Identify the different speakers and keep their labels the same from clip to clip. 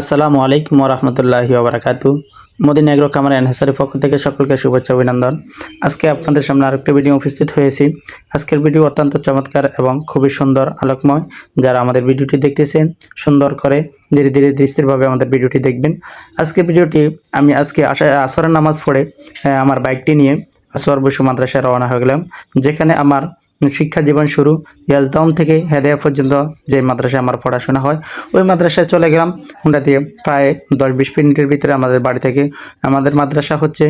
Speaker 1: আসসালামু আলাইকুম রহমতুল্লাহি ওবরাকাতু। মোদিন এগ্রো কামার এনহাসারের পক্ষ থেকে সকলকে শুভেচ্ছা অভিনন্দন। আজকে আপনাদের সামনে আরেকটি ভিডিও উপস্থিত হয়েছি। আজকের ভিডিও অত্যন্ত চমৎকার এবং খুবই সুন্দর, আলোকময়। যারা আমাদের ভিডিওটি দেখতেছেন, সুন্দর করে ধীরে ধীরে দৃষ্টিরভাবে আমাদের ভিডিওটি দেখবেন। আজকের ভিডিওটি আমি আজকে আসা আসরের নামাজ পড়ে আমার বাইকটি নিয়ে আসর বসু মাদ্রাসায় রওনা হয়ে গেলাম। যেখানে আমার শিক্ষা জীবন শুরু। ইয়াজদাউন থেকে হেদায়া পর্যন্ত যে মাদ্রাসায় আমার পড়াশোনা হয়, ওই মাদ্রাসায় চলে গেলাম। হুন্ডা দিয়ে প্রায় দশ বিশ মিনিটের ভিতরে আমাদের বাড়ি থেকে, আমাদের মাদ্রাসা হচ্ছে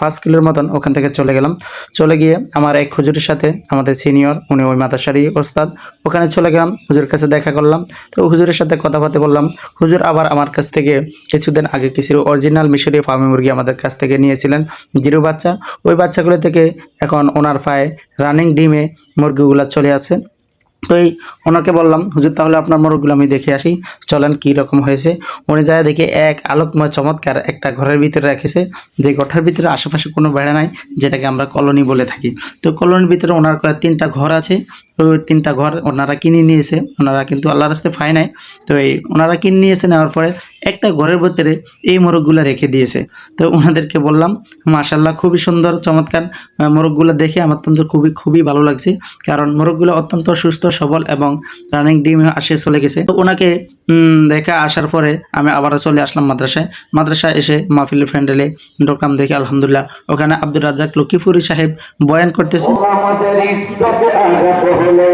Speaker 1: পাঁচ কিলোর মতন ওখান থেকে চলে গেলাম। চলে গিয়ে আমার এক হুজুরের সাথে, আমাদের সিনিয়র উনি ওই মাদ্রাসারই ওস্তাদ, ওখানে চলে গেলাম, হুজুরের কাছে দেখা করলাম। তো হুজুরের সাথে কথাবার্তা বললাম, হুজুর আবার আমার কাছ থেকে কিছুদিন আগে কিছু অরিজিনাল মিশরি ফার্মি মুরগি আমাদের কাছ থেকে নিয়েছিলেন, জিরো বাচ্চা। ওই বাচ্চাগুলো থেকে এখন ওনার পায়ে রানিং ডিমে মুরগিগুলো চলে আসে। তো এই ওনাকে বললাম, হুজুর, তাহলে আপনার মোরগগুলো আমি দেখে আসি, চলেন কী রকম হয়েছে? উনি যায় দেখে এক আলোকময় চমৎকার একটা ঘরের ভিতরে রেখেছে, যে ঘরটার ভিতরে আশেপাশে কোনো বেড়া নাই, যেটাকে আমরা কলোনি বলে থাকি। তো কলোনির ভিতরে ওনার তিনটা ঘর আছে তিনটা ঘর ওনারা কিনে নিয়েছে। ওনারা কিন্তু আল্লাহ রাস্তে পায় নাই। তো এই ওনারা কিনে নিয়েছে, নেওয়ার পরে একটা ঘরের ভেতরে এই মোরগগুলো রেখে দিয়েছে। তো ওনাদেরকে বললাম মাশাল্লাহ খুবই সুন্দর, চমৎকার মোরগগুলো দেখে আমার তো খুবই খুবই ভালো লাগছে। কারণ মোরগগুলো অত্যন্ত সুস্থ, সবল এবং রানিং ডিম আসে, চলে গেছে। তো ওনাকে দেখা আসার পরে আমি আবারও চলে আসলাম মাদ্রাসায়। মাদ্রাসায় এসে মাহফিলের ফ্যান্ডেলে ঢুকলাম, দেখে আলহামদুলিল্লাহ, ওখানে আব্দুর রাজ্জাক লক্ষ্মীপুরি সাহেব বয়ান করতেছে।
Speaker 2: হলে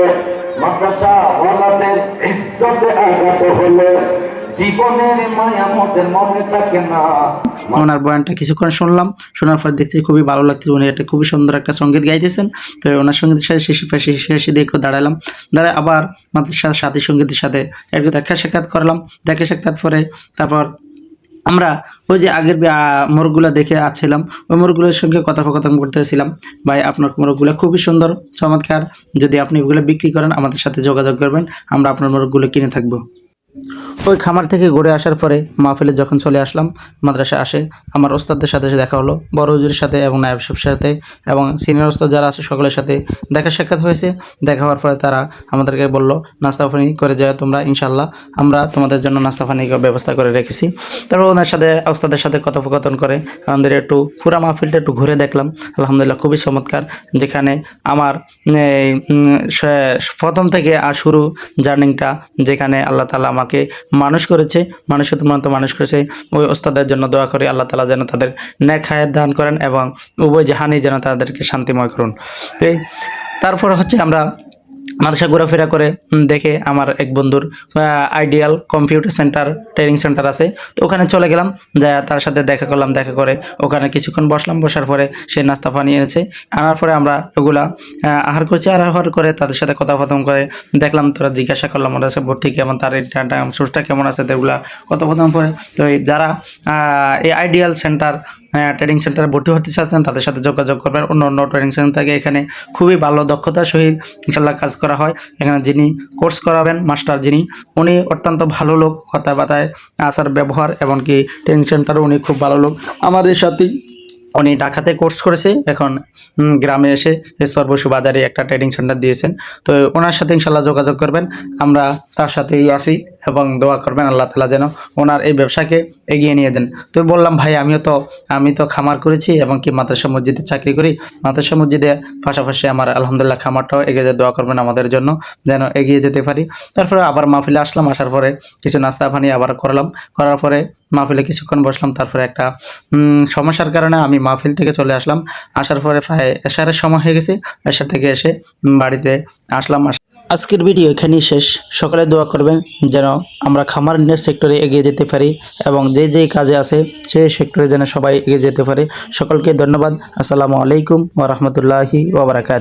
Speaker 2: মাদ্রাসা ওয়ালাদের ইজ্জতে আঘাত হলে
Speaker 1: ওনার বয়ানটা কিছুক্ষণ শুনলাম, শোনার পর দেখতে খুবই ভালো লাগছিল। উনি একটা খুবই সুন্দর একটা সংগীত গাইতেছেন। তো ওনার সঙ্গীতের সাথে শেষে শেষে দিয়ে একটু দাঁড়ালাম। দাঁড়ায় আবার মাদের সাথে সঙ্গীতের সাথে একটু দেখা সাক্ষাৎ করলাম। দেখা সাক্ষাৎ পরে তারপর আমরা ওই যে আগের মোরগুলো দেখে আসছিলাম, ওই মোরগুলোর সঙ্গে কথোপকথন করতেছিলাম ভাই, আপনার মোরগগুলো খুবই সুন্দর, চমৎকার। যদি আপনি ওগুলো বিক্রি করেন, আমাদের সাথে যোগাযোগ করবেন, আমরা আপনার মোরগগুলো কিনে থাকব। ওই খামার থেকে ঘুরে আসার পরে মাহফিলে যখন চলে আসলাম, মাদ্রাসা আসে, আমার ওস্তাদদের সাথে দেখা হলো, বড় হুজুরের সাথে এবং নায়ব সাহেবের সাথে এবং সিনিয়র ওস্তাদ যারা আছে সকলের সাথে দেখা সাক্ষাৎ হয়েছে। দেখা হওয়ার পরে তারা আমাদেরকে বলল, নাস্তা পানি করে যায় তোমরা ইনশাল্লাহ আমরা তোমাদের জন্য নাস্তা পানি ব্যবস্থা করে রেখেছি। তারপর ওনার সাথে, ওস্তাদের সাথে কথোপকথন করে আমাদের একটু পুরা মাহফিলটা একটু ঘুরে দেখলাম। আলহামদুলিল্লাহ খুবই চমৎকার, যেখানে আমার প্রথম থেকে আর শুরু জার্নিংটা, যেখানে আল্লাহ তালা আমাকে মানুষ করেছে মানুষের মতো মানুষ করেছে। ওই ওস্তাদের জন্য দোয়া করি, আল্লাহ তালা যেন তাদের ন্যাক হায়াত দান করেন এবং উভয় জাহানি যেন তাদেরকে শান্তিময় করুন। তারপর হচ্ছে আমরা মাদ্রাসা ঘোরাফেরা করে দেখে আমার এক বন্ধুর ideal computer centre training centre আছে। তো ওখানে চলে গেলাম, যা তার সাথে দেখা করলাম, দেখা করে ওখানে কিছুক্ষণ বসলাম, বসার পরে সে নাস্তা পানি এনেছে। আনার পরে আমরা ওগুলা আহার করছি, আহার করে তাদের সাথে কথা কথম করে দেখলাম, তোরা জিজ্ঞাসা করলাম, ওরা সব ভর্তি কেমন? তার সোর্সটা কেমন আছে? তো এগুলা কথা কথম করে, তো যারা এই আইডিয়াল সেন্টার ট্রেনিং সেন্টারে ভর্তি হতে চাচ্ছেন, তাদের সাথে যোগাযোগ করবেন। অন্য অন্য ট্রেনিং সেন্টার থেকে এখানে খুবই ভালো দক্ষতার সহিত ইনশাল্লাহ কাজ করা হয়। এখানে যিনি কোর্স করাবেন মাস্টার যিনি, উনি অত্যন্ত ভালো লোক, কথাবার্তায় আসার ব্যবহার এমনকি ট্রেনিং সেন্টারও উনি খুব ভালো লোক। আমাদের সাথেই উনি ঢাকাতে কোর্স করেছে, এখন গ্রামে এসে এসপর বসু বাজারে একটা ট্রেনিং সেন্টার দিয়েছেন। তো ওনার সাথে ইনশাল্লাহ যোগাযোগ করবেন। আমরা তার সাথেই আসি এবং দোয়া করবেন আল্লাহ তালা যেন ওনার এই ব্যবসাকে এগিয়ে নিয়ে দেন তো বললাম, ভাই, আমিও তো, আমি তো খামার করেছি এবং কি মাদ্রাসা মসজিদে চাকরি করি। মাদ্রাসা মসজিদে পাশাপাশি আমার আলহামদুলিল্লাহ খামারটাও এগিয়ে দোয়া করবেন আমাদের জন্য যেন এগিয়ে যেতে পারি। তারপরে আবার মাহফিলে আসলাম, আসার পরে কিছু নাস্তা পানি আবার করলাম। করার পরে মাহফিলে কিছুক্ষণ বসলাম, তারপরে একটা সমস্যার কারণে আমি মাহফিল থেকে চলে আসলাম। আসার পরে প্রায় এশারের সময় হয়ে গেছে। এশার থেকে এসে বাড়িতে আসলাম আস- আজকের ভিডিও এখানেই শেষ। সকালে দোয়া করবেন যেন আমরা খামার নিয়ে সেক্টরে এগিয়ে যেতে পারি এবং যে যে কাজে আছে সেই সেক্টরে যেন সবাই এগিয়ে যেতে পারে। সকলকে ধন্যবাদ। আসসালামু আলাইকুম ওরহমতুল্লাহি ওবরাকাত